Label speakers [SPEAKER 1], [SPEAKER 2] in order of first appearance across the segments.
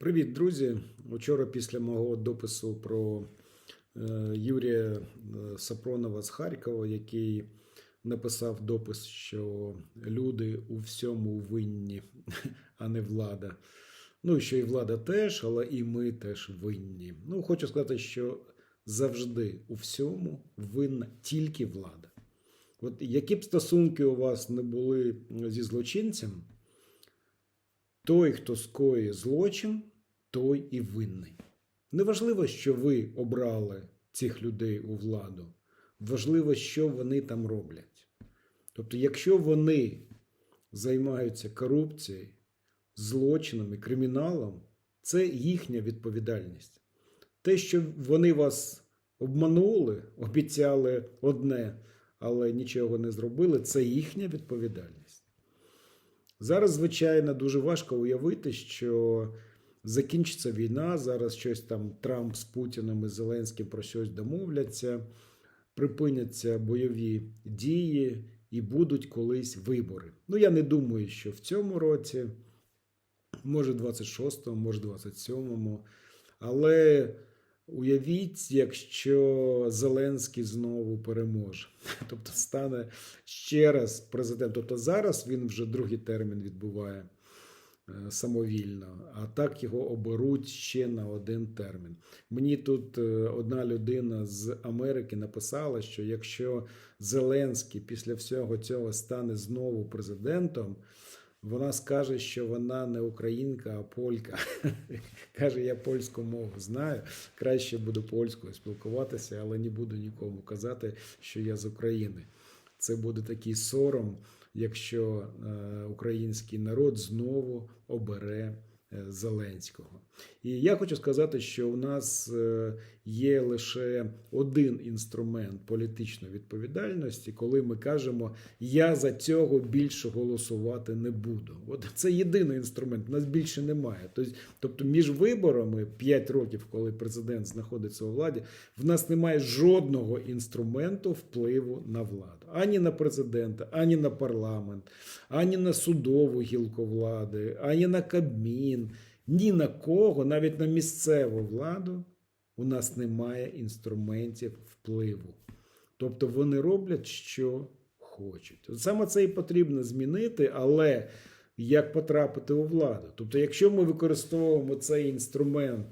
[SPEAKER 1] Привіт, друзі! Вчора після мого допису про е, Юрія е, Сапронова з Харкова, який написав допис, що люди у всьому винні, а не влада. Ну, і що і влада теж, але і ми теж винні. Ну, хочу сказати, що завжди у всьому винна тільки влада. От які б стосунки у вас не були зі злочинцем, той, хто скоює злочин, той і винний. Неважливо, що ви обрали цих людей у владу. Важливо, що вони там роблять. Тобто, якщо вони займаються корупцією, злочинами, криміналом, це їхня відповідальність. Те, що вони вас обманули, обіцяли одне, але нічого не зробили, це їхня відповідальність. Зараз, звичайно, дуже важко уявити, що закінчиться війна. Зараз щось там Трамп з Путіним і Зеленським про щось домовляться, припиняться бойові дії і будуть колись вибори. Ну, я не думаю, що в цьому році, може 26-му, може 27-му. Але уявіть, якщо Зеленський знову переможе, тобто стане ще раз президентом. Тобто зараз він вже другий термін відбуває е, самовільно, а так його оберуть ще на один термін. Мені тут е, одна людина з Америки написала, що якщо Зеленський після всього цього стане знову президентом, вона скаже, що вона не українка, а полька. Каже, я польську мову знаю. Краще буду польською спілкуватися, але не буду нікому казати, що я з України. Це буде такий сором, якщо е, український народ знову обере е, Зеленського. І я хочу сказати, що у нас е, є лише один інструмент політичної відповідальності, коли ми кажемо, я за цього більше голосувати не буду. От це єдиний інструмент, у нас більше немає. Тобто, тобто між виборами 5 років, коли президент знаходиться у владі, в нас немає жодного інструменту впливу на владу. Ані на президента, ані на парламент, ані на судову гілку влади, ані на Кабмін, ні на кого, навіть на місцеву владу, у нас немає інструментів впливу. Тобто вони роблять, що хочуть. Саме це і потрібно змінити, але як потрапити у владу? Тобто, якщо ми використовуємо цей інструмент,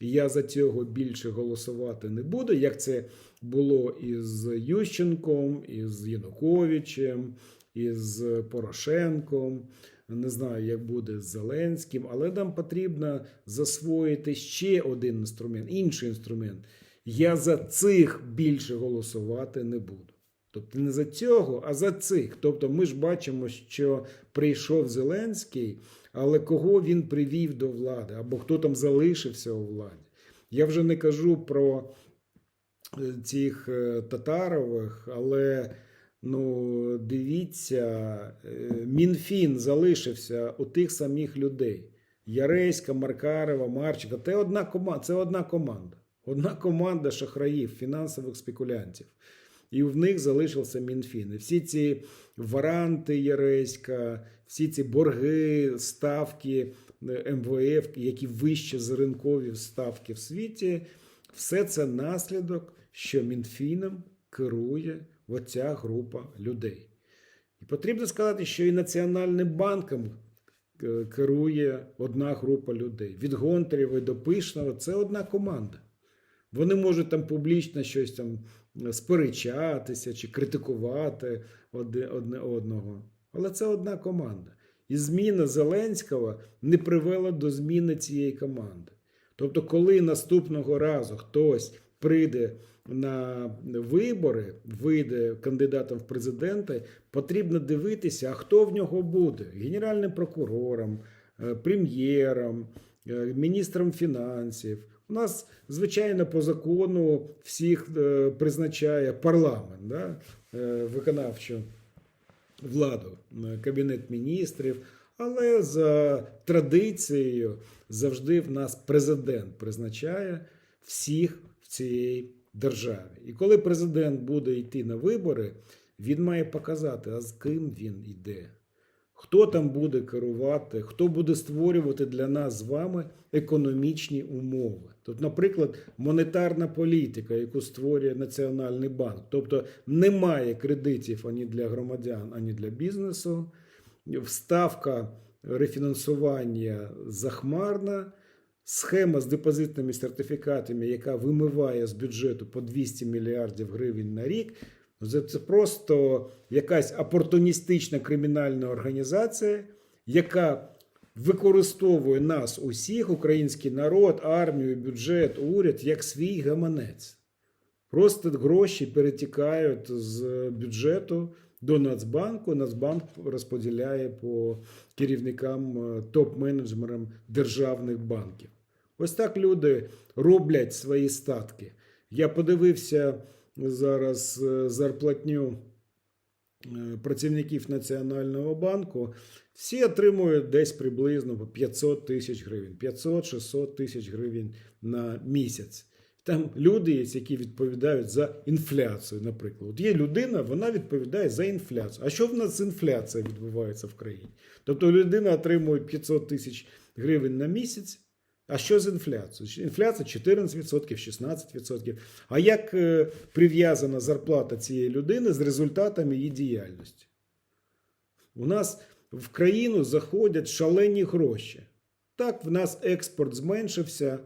[SPEAKER 1] і я за цього більше голосувати не буду, як це було із Ющенком, із Януковичем, із Порошенком. Не знаю, як буде з Зеленським, але нам потрібно засвоїти ще один інструмент, інший інструмент. Я за цих більше голосувати не буду. Тобто не за цього, а за цих. Тобто ми ж бачимо, що прийшов Зеленський, але кого він привів до влади, або хто там залишився у владі. Я вже не кажу про е, цих е, татарових, але ну, дивіться, е, Мінфін залишився у тих самих людей. Яреська, Маркарова, Марченка. Це одна команда. Це одна команда. Одна команда шахраїв, фінансових спекулянтів. І в них залишився Мінфін. І всі ці варанти Яреська, всі ці борги, ставки е, МВФ, які вище за ринкові ставки в світі, все це наслідок, що Мінфіном керує оця група людей. І потрібно сказати, що і Національним банком е, керує одна група людей. Від Гонтарєва до Пишного це одна команда. Вони можуть там публічно щось там сперечатися чи критикувати одне одного. Але це одна команда. І зміна Зеленського не привела до зміни цієї команди. Тобто, коли наступного разу хтось прийде на вибори, вийде кандидатом в президенти, потрібно дивитися, а хто в нього буде: генеральним прокурором, е, прем'єром, е, міністром фінансів. У нас, звичайно, по закону всіх е, призначає парламент, да? виконавчу владу, кабінет міністрів. Але за традицією завжди в нас президент призначає всіх цій державі. І коли президент буде йти на вибори, він має показати, а з ким він йде. Хто там буде керувати, хто буде створювати для нас з вами економічні умови? Тут, наприклад, монетарна політика, яку створює Національний банк. Тобто немає кредитів ані для громадян, ані для бізнесу. Вставка рефінансування захмарна. Схема з депозитними сертифікатами, яка вимиває з бюджету по 200 мільярдів гривень на рік, це це просто якась опортуністична кримінальна організація, яка використовує нас усіх, український народ, армію, бюджет, уряд, як свій гаманець. Просто гроші перетікають з бюджету до Нацбанку. Нацбанк розподіляє по керівникам, е, топ-менеджерам державних банків. Ось так люди роблять свої статки. Я подивився зараз е, зарплатню е, працівників Національного банку. Всі отримують десь приблизно 500 тисяч гривень, 500-600 тисяч гривень на місяць. Там люди є, які відповідають за інфляцію, наприклад. От є людина, вона відповідає за інфляцію. А що в нас з інфляцією відбувається в країні? Тобто людина отримує 500 тисяч гривень на місяць. А що з інфляцією? Інфляція 14%, 16%. А як е, прив'язана зарплата цієї людини з результатами її діяльності? У нас в країну заходять шалені гроші. Так, в нас експорт зменшився,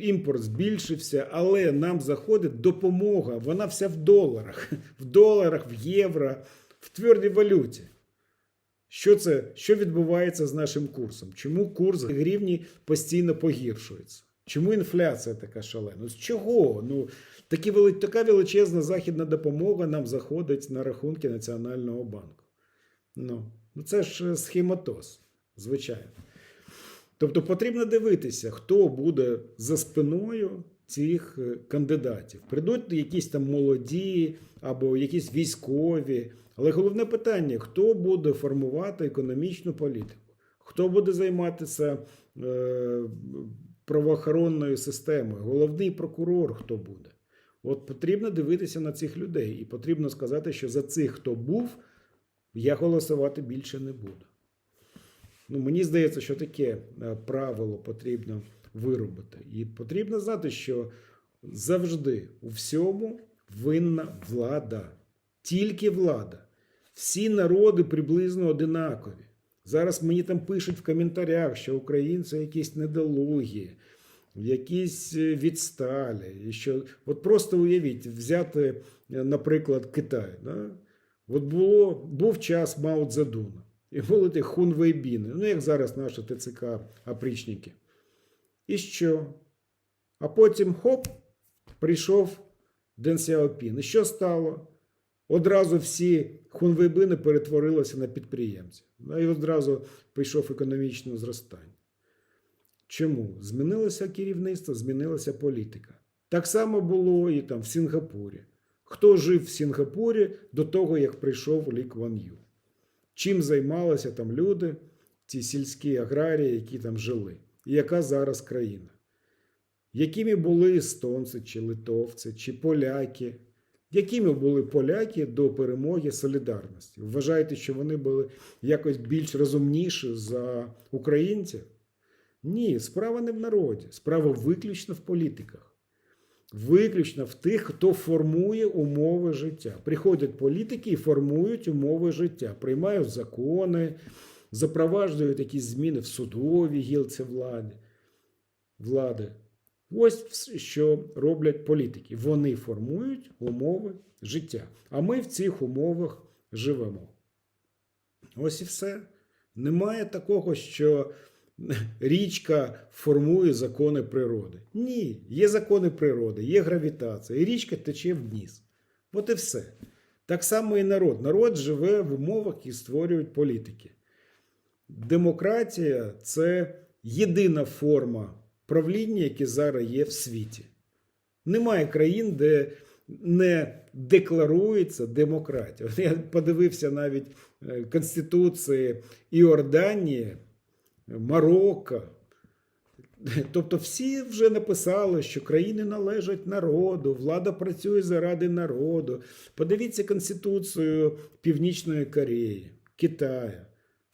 [SPEAKER 1] імпорт збільшився, але нам заходить допомога. Вона вся в доларах, в доларах, в євро, в твердій валюті. Що це? Що відбувається з нашим курсом? Чому курс гривні постійно погіршується? Чому інфляція така шалена? З чого? Ну, такі, така величезна західна допомога нам заходить на рахунки Національного банку. Ну, ну це ж е, схематоз, звичайно. Тобто потрібно дивитися, хто буде за спиною цих е, кандидатів. Прийдуть якісь там молоді або якісь військові. Але головне питання: хто буде формувати економічну політику? Хто буде займатися е, правоохоронною системою? Головний прокурор хто буде? От потрібно дивитися на цих людей, і потрібно сказати, що за цих, хто був, я голосувати більше не буду. Ну, мені здається, що таке е, правило потрібно виробити. І потрібно знати, що завжди у всьому винна влада. Тільки влада. Всі народи приблизно одинакові. Зараз мені там пишуть в коментарях, що українці якісь недолугі, якісь е, відсталі. І що... От просто уявіть, взяти, е, наприклад, Китай. Да? От було, був час Мао Цзедуна. І були ті хунвейбіни, ну як зараз наші ТЦК опричники. І що? А потім хоп, прийшов Ден Сяопін. І що стало? Одразу всі хунвейбини перетворилися на підприємців. Да, І одразу прийшов економічне зростання. Чому? Змінилося керівництво, змінилася політика. Так само було і там в Сінгапурі. Хто жив в Сінгапурі до того, як прийшов Лі Кван Ю? Чим займалися там люди, ці сільські аграрії, які там жили? І яка зараз країна? Якими були естонці, чи литовці, чи поляки? Якими були поляки до перемоги солідарності? Вважаєте, що вони були якось більш розумніші за українців? Ні, справа не в народі, справа виключно в політиках. Виключно в тих, хто формує умови життя. Приходять політики і формують умови життя, приймають закони, запроваджують якісь зміни в судовій гілці влади. влади. Ось що роблять політики. Вони формують умови життя. А ми в цих умовах живемо. Ось і все. Немає такого, що річка формує закони природи. Ні, є закони природи, є гравітація, і річка тече вниз. От і все. Так само і народ. Народ живе в умовах, які створюють політики. Демократія це єдина форма правління, яке зараз є в світі. Немає країн, де не декларується демократія. Я подивився навіть е, Конституції Іорданії, Марокко. Тобто всі вже написали, що країни належать народу, влада працює заради народу. Подивіться Конституцію Північної Кореї, Китаю.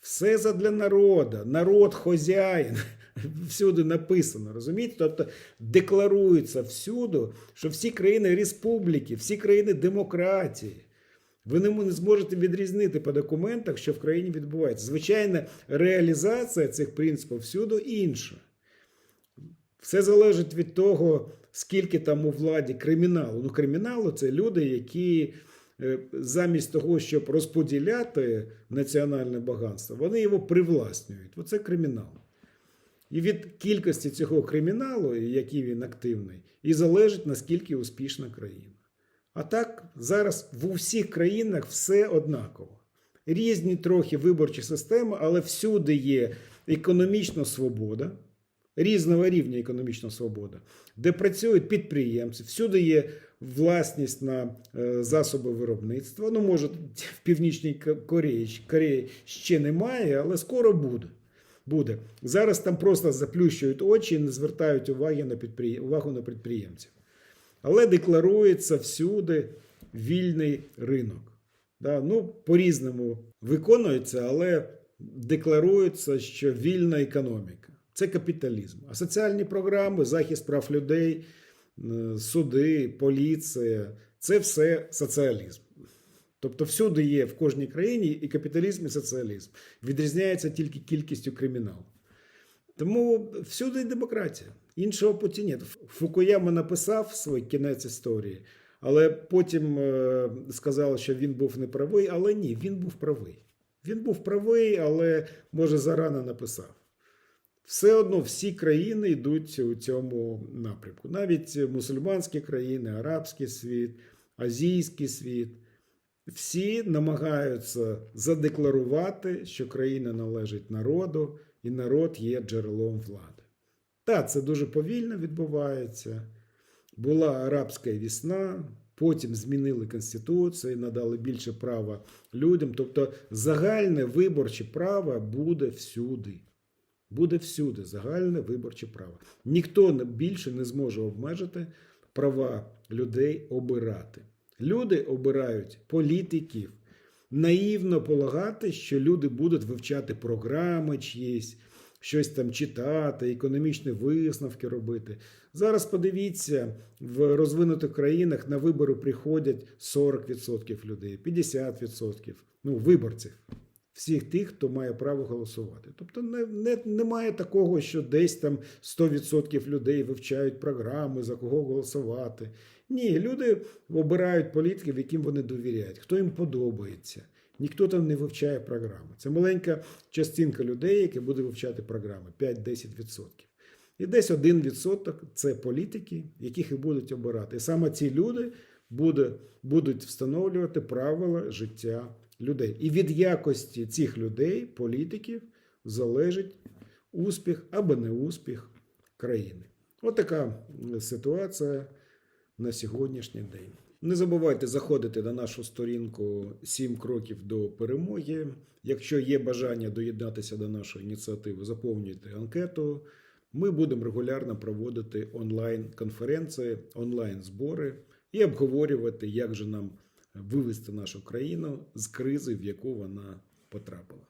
[SPEAKER 1] Все задля народу, народ хозяїн. Всюди написано, розумієте? Тобто декларується всюди, що всі країни республіки, всі країни демократії. Ви не зможете відрізнити по документах, що в країні відбувається. Звичайно, реалізація цих принципів всюди інша. Все залежить від того, скільки там у владі криміналу. Ну, криміналу це люди, які замість того, щоб розподіляти національне багатство, вони його привласнюють. Оце кримінал. І від кількості цього криміналу, який він активний, і залежить наскільки успішна країна. А так зараз в усіх країнах все однаково. Різні трохи виборчі системи, але всюди є економічна свобода, різного рівня економічна свобода, де працюють підприємці, всюди є власність на е, засоби виробництва. Ну, може, в Північній Кореї, Кореї ще немає, але скоро буде. Буде. Зараз там просто заплющують очі і не звертають уваги на підприєм... увагу на підприємців. Але декларується всюди вільний ринок. Да, ну, по-різному виконується, але декларується, що вільна економіка це капіталізм. А соціальні програми, захист прав людей, е, суди, поліція це все соціалізм. Тобто всюди є в кожній країні і капіталізм, і соціалізм. Відрізняється тільки кількістю криміналу. Тому всюди демократія. Іншого путі нет. Фукуяма написав свій кінець історії, але потім е, сказали, що він був неправий. Але ні, він був правий. Він був правий, але може зарано написав. Все одно всі країни йдуть у цьому напрямку. Навіть мусульманські країни, арабський світ, азійський світ. Всі намагаються задекларувати, що країна належить народу, і народ є джерелом влади. Так, це дуже повільно відбувається. Була арабська весна, потім змінили Конституцію, надали більше права людям. Тобто загальне виборче право буде всюди. Буде всюди загальне виборче право. Ніхто більше не зможе обмежити права людей обирати. Люди обирають політиків. Наївно полагати, що люди будуть вивчати програми чиїсь, щось там читати, економічні висновки робити. Зараз подивіться, в розвинутих країнах на вибори приходять 40% людей, 50% ну, виборців. Всіх тих, хто має право голосувати. Тобто не, не, немає такого, що десь там 100% людей вивчають програми, за кого голосувати. Ні, люди обирають політиків, яким вони довіряють, хто їм подобається. Ніхто там не вивчає програми. Це маленька частинка людей, які буде вивчати програми 5-10%. І десь 1% це політики, яких і будуть обирати. І саме ці люди буде, будуть встановлювати правила життя людей. І від якості цих людей, політиків, залежить успіх або не успіх країни. От така ситуація на сьогоднішній день. Не забувайте заходити на нашу сторінку «7 кроків до перемоги. Якщо є бажання доєднатися до нашої ініціативи, заповнюйте анкету. Ми будемо регулярно проводити онлайн-конференції, онлайн-збори і обговорювати, як же нам вивести нашу країну з кризи, в яку вона потрапила.